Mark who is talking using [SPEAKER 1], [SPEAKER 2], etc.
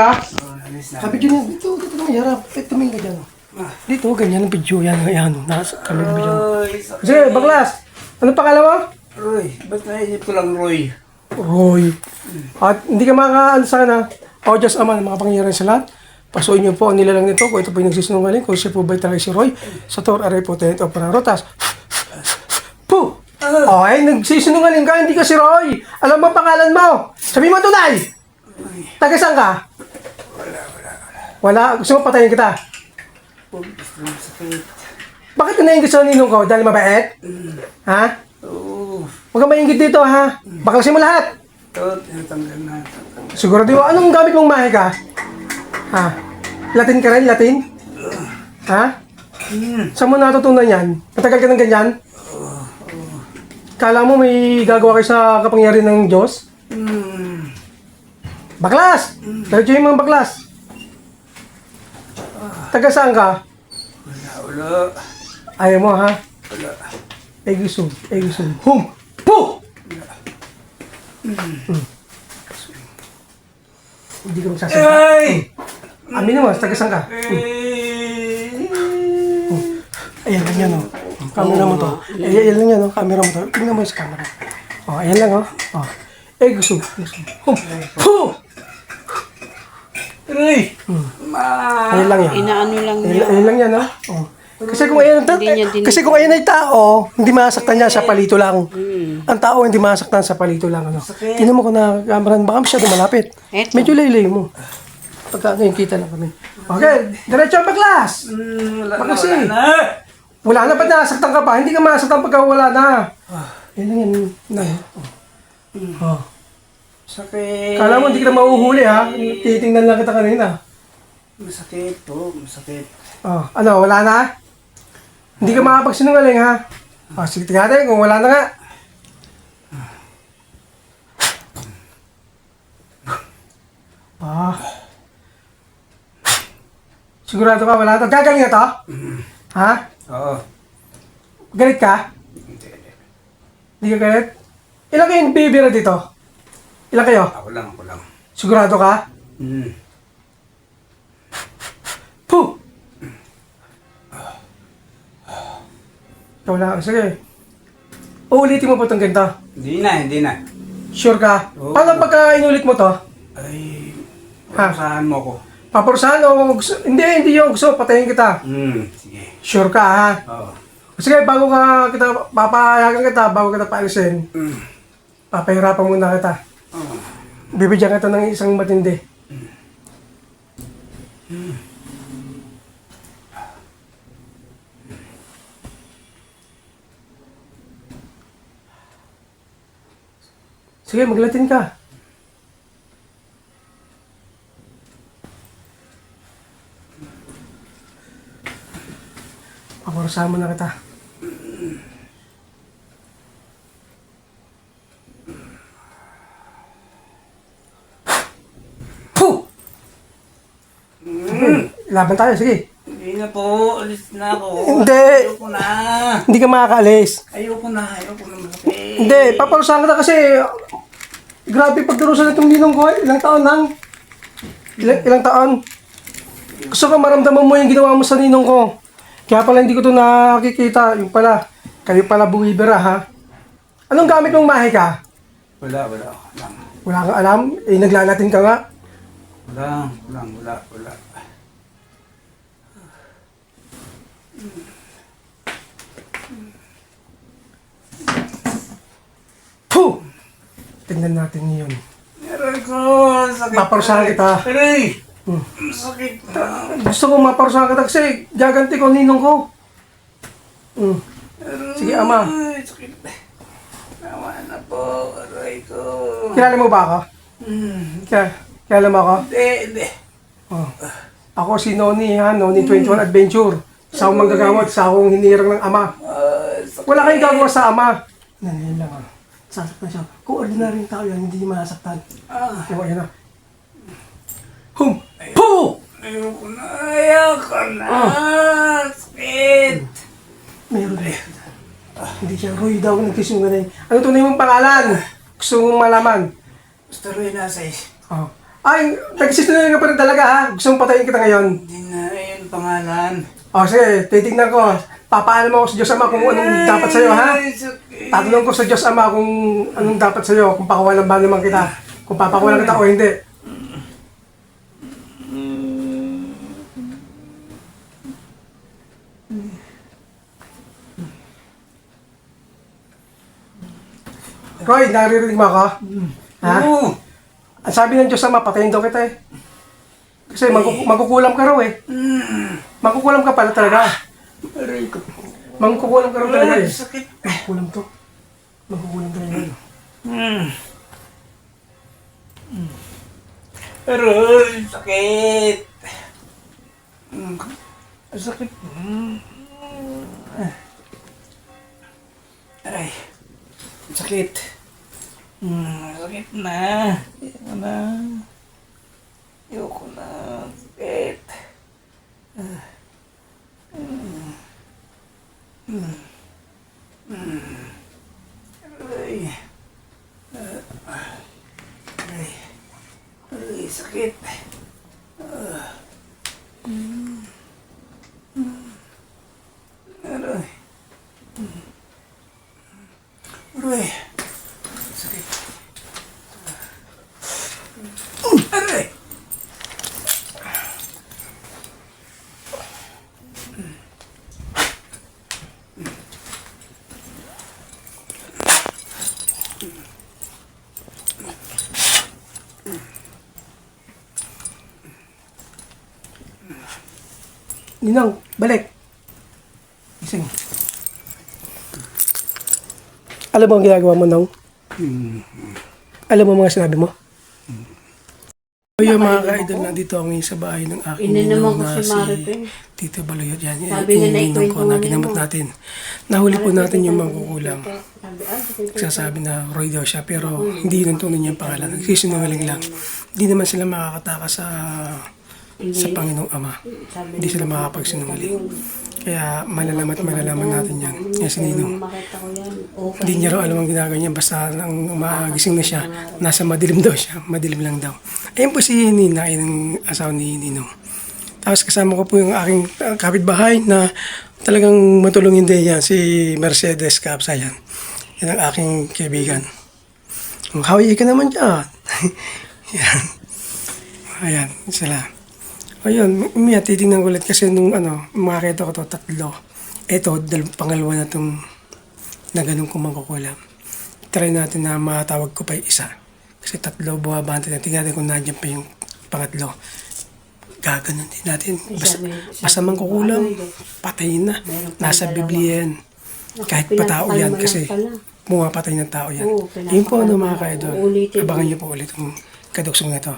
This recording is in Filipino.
[SPEAKER 1] ka?
[SPEAKER 2] Oh, na.
[SPEAKER 1] Sabi dyan yan. Dito, dito naman harap. Eh, tumingin ka dyan. oh. Dito, ganyan ang video. Yan, yan. oh. Nasa kami ng video. Sige, baklas. Ano pangalan mo?
[SPEAKER 2] Roy, ba't naisip ko lang Roy?
[SPEAKER 1] Roy. At hindi ka makaano sana. O Diyos Ama ng mga pangyayari sa lahat. Pasuin niyo po ang nilalang nito kung ito po yung nagsisinungaling. Kung siya po ba talaga si Roy. Sa Tor Aray po tayo ito para rotas. Puh! Oh, ay, nagsisinungaling ka, hindi ka si Roy. Alam mo ang pangalan mo. Sabi mo tunay. Taga saan ka?
[SPEAKER 2] Wala.
[SPEAKER 1] Gusto mo patayin kita. Bakit ka naingit sa ninong ko? Dahil mabait? Ha?
[SPEAKER 2] Oo.
[SPEAKER 1] Huwag kang dito, ha? Baklasin mo lahat.
[SPEAKER 2] Ito, tinatanggal na. tinatanggal.
[SPEAKER 1] Siguro di mo, anong gamit mong mahe ka? Ha? Latin ka rin? Latin? Ha?
[SPEAKER 2] Hmm.
[SPEAKER 1] Saan mo natutunan yan? Matagal ka ng ganyan? Kala mo may gagawa kayo sa kapangyarihan ng Diyos?
[SPEAKER 2] Hmm.
[SPEAKER 1] Baklas! Diretso yung mga baklas. Taga saan ka?
[SPEAKER 2] Wala, wala.
[SPEAKER 1] Ayaw mo ha?
[SPEAKER 2] Wala.
[SPEAKER 1] Egusum, egusum, hum! Puh! Hmm. Hindi ka magsasalita.
[SPEAKER 2] Ay!
[SPEAKER 1] Amin naman, taga saan ka?
[SPEAKER 2] Ay!
[SPEAKER 1] Ayan lang yan, oh. Camera mo to. Ayan, lang yan, oh. Camera mo to. Tingnan mo yung camera. Oh, ayan lang, oh. Oh. Eh, gusto. gusto. Hum. Huh!
[SPEAKER 2] Roy! Ma!
[SPEAKER 1] Ayan lang yan.
[SPEAKER 3] Inaano lang niya.
[SPEAKER 1] ayan lang yan, oh. oh. Kasi kung ayan,
[SPEAKER 3] Hindi niya din-
[SPEAKER 1] kasi kung ayan ay tao, hindi masaktan niya sa palito lang. Ang tao hindi masaktan sa palito lang. Ano. Tingnan mo kung na camera, baka masyado malapit.
[SPEAKER 3] Eto.
[SPEAKER 1] Medyo laylay mo. Pagka ngayon kita lang kami. Okay, diretso ang baklas.
[SPEAKER 2] Hmm, wala na,
[SPEAKER 1] Bakit
[SPEAKER 2] wala
[SPEAKER 1] kasi?
[SPEAKER 2] na.
[SPEAKER 1] Wala na, ba't nasaktan ka pa? Hindi ka masaktan pagka wala na. Yan lang yan. Na. Oh.
[SPEAKER 2] Sakit.
[SPEAKER 1] Kala mo hindi kita mauhuli ha? Titingnan lang kita kanina.
[SPEAKER 2] Masakit po, masakit.
[SPEAKER 1] Oh, ano, wala na? Hindi ka makapagsinungaling ha? Oh, sige, tingnan natin kung wala na nga. Ah. Sigurado ka wala na? Gagaling na to? Ha?
[SPEAKER 2] Oo.
[SPEAKER 1] Galit ka? Hindi ka galit? Ilan kayong bibira dito? Ilan kayo?
[SPEAKER 2] Ako lang, ako lang.
[SPEAKER 1] Sigurado ka?
[SPEAKER 2] Hmm.
[SPEAKER 1] Puh! Ikaw lang. Sige. Uulitin mo po itong ganito.
[SPEAKER 2] Hindi na, hindi na.
[SPEAKER 1] Sure ka?
[SPEAKER 2] Oo.
[SPEAKER 1] Paano pagka inulit mo to?
[SPEAKER 2] Ay,
[SPEAKER 1] Ha?
[SPEAKER 2] pasahan mo ko.
[SPEAKER 1] Paparusahan o gusto? Hindi, hindi yung gusto. Patayin kita.
[SPEAKER 2] Hmm, sige.
[SPEAKER 1] Sure ka ha?
[SPEAKER 2] Oo.
[SPEAKER 1] Sige, bago ka kita, papayagan kita, bago kita paalisin,
[SPEAKER 2] Hmm.
[SPEAKER 1] papahirapan muna kita. Bibigyan kita ng isang matindi. Sige, maglatin ka. Paparusahan mo na kita. Laban tayo, sige.
[SPEAKER 2] Hindi na po, alis na ako.
[SPEAKER 1] Hindi.
[SPEAKER 2] Ayoko na.
[SPEAKER 1] Hindi ka makakaalis.
[SPEAKER 2] Ayoko na, ayoko na masakit.
[SPEAKER 1] Hindi, paparusahan kita kasi grabe pagdarusan itong ninong ko. Ilang taon lang. Ilang, ilang taon. Gusto ko maramdaman mo yung ginawa mo sa ninong ko. Kaya pala hindi ko to nakikita. Yung pala, kayo pala buwibera ha. Anong gamit mong mahe ka?
[SPEAKER 2] Wala, wala. Wala,
[SPEAKER 1] Wala kang alam. Eh, naglalatin ka nga.
[SPEAKER 2] Wala, wala, wala, wala.
[SPEAKER 1] Puh! Tingnan natin ngayon.
[SPEAKER 2] Meron ko, sakit.
[SPEAKER 1] Paparusahan kita.
[SPEAKER 2] Aray!
[SPEAKER 1] Hmm.
[SPEAKER 2] Sakit na.
[SPEAKER 1] Gusto ko maparusahan kita kasi gaganti ko ninong ko. Hmm. Sige, ama.
[SPEAKER 2] Ay, sakit. Tama na po, aray ko.
[SPEAKER 1] Kilala mo ba ako?
[SPEAKER 2] Hmm.
[SPEAKER 1] Kilala, kilala mo ako?
[SPEAKER 2] Hindi, hindi.
[SPEAKER 1] Oh. Ako si Noni ha, Noni 21 Adventure. Sa akong manggagawad, sa akong hinirang ng ama.
[SPEAKER 2] Sakit.
[SPEAKER 1] Wala kayong gagawa sa ama. Nangyayang lang ah. Sasaktan siya. Kung ordinaryong tao yan, hindi masaktan.
[SPEAKER 2] Ah,
[SPEAKER 1] Ewan yan na. Hum! Puh!
[SPEAKER 2] ayoko na, ayoko na.
[SPEAKER 1] Ah.
[SPEAKER 2] Sakit.
[SPEAKER 1] Meron eh. Hindi siya Roy daw nagsisungaling. Ano tunay mong pangalan? Gusto mong malaman.
[SPEAKER 2] Gusto rin nasa is.
[SPEAKER 1] Oh. Ay, nagsisinungaling ka pa rin talaga ha. Gusto mong patayin kita ngayon.
[SPEAKER 2] Hindi na yun pangalan.
[SPEAKER 1] O sige, titignan ko. Papaalam ako sa Diyos Ama kung anong dapat sa'yo ha. Tatanong ko sa Diyos Ama kung anong dapat sa'yo. Kung pakawalan ba naman kita. Kung papakawalan kita o hindi. Roy, naririnig mo ako? Ha?
[SPEAKER 2] Oo.
[SPEAKER 1] Ang sabi ng Diyos Ama, patayin daw kita eh. Kasi magku- magkukulam ka raw eh. Magkukulam ka pala talaga.
[SPEAKER 2] Aray ko.
[SPEAKER 1] Magkukulam ka raw talaga
[SPEAKER 2] Ay,
[SPEAKER 1] eh.
[SPEAKER 2] sakit.
[SPEAKER 1] Magkukulam to. Magkukulam talaga yun.
[SPEAKER 2] Hmm. Aray, sakit. Hmm. Sakit. Hmm. Aray. Sakit. Hmm, sakit na. Ayoko na. Ayoko na. Sakit. Ah. Hmm. Hmm. Hmm. Aray. Ah. Aray. Aray, sakit. Ah. Hmm. Hmm. Aray. Hmm. Aray. Sakit. Ah. Aray.
[SPEAKER 1] Ninang, balik. Gising. Alam mo ang ginagawa mo, Nong? Alam mo mga sinabi mo? Ayun mga ka-idol, nandito ako ngayon sa bahay ng aking ninong na
[SPEAKER 3] si.
[SPEAKER 1] Tito Baluyot. Yan, yan
[SPEAKER 3] Sabi
[SPEAKER 1] yung ninong ko na
[SPEAKER 3] mo
[SPEAKER 1] ginamot
[SPEAKER 3] mo.
[SPEAKER 1] natin. Nahuli po natin yung mangkukulam.
[SPEAKER 3] Sabi, ah.
[SPEAKER 1] Nagsasabi na Roy daw siya, pero hindi yun ang tunay niyang pangalan. Nagsisinungaling lang. Hindi naman sila makakataka sa sa Panginoong Ama. Hindi sila makakapagsinungaling. Kaya malalaman at malalaman natin yan. Kaya si Ninong. Hindi niya raw alam ang ginagawa niya. Basta nang umagising na siya, nasa madilim daw siya. Madilim lang daw. Ayun po si Nina, yun ang asawa ni Ninong. Tapos kasama ko po yung aking kapitbahay na talagang matulungin din yan, si Mercedes Kapsayan. Yan ang aking kaibigan. Ang hawi ka naman dyan. yan. Ayan, sila. Ayun, umiya, titingnan ko ulit kasi nung ano, makakita ko to tatlo. Ito, dal pangalawa na itong na ganun kung mangkukulam. Try natin na matawag ko pa yung isa. Kasi tatlo buwabante na. Tingnan natin kung nandiyan pa yung pangatlo. Gaganon din natin. Basta, basta mangkukulam, patayin na. Nasa Biblia yan. Kahit pa tao yan kasi pumapatay ng tao yan. Yun po ano mga kaidol. Abangan niyo po ulit ang kaduksong na ito.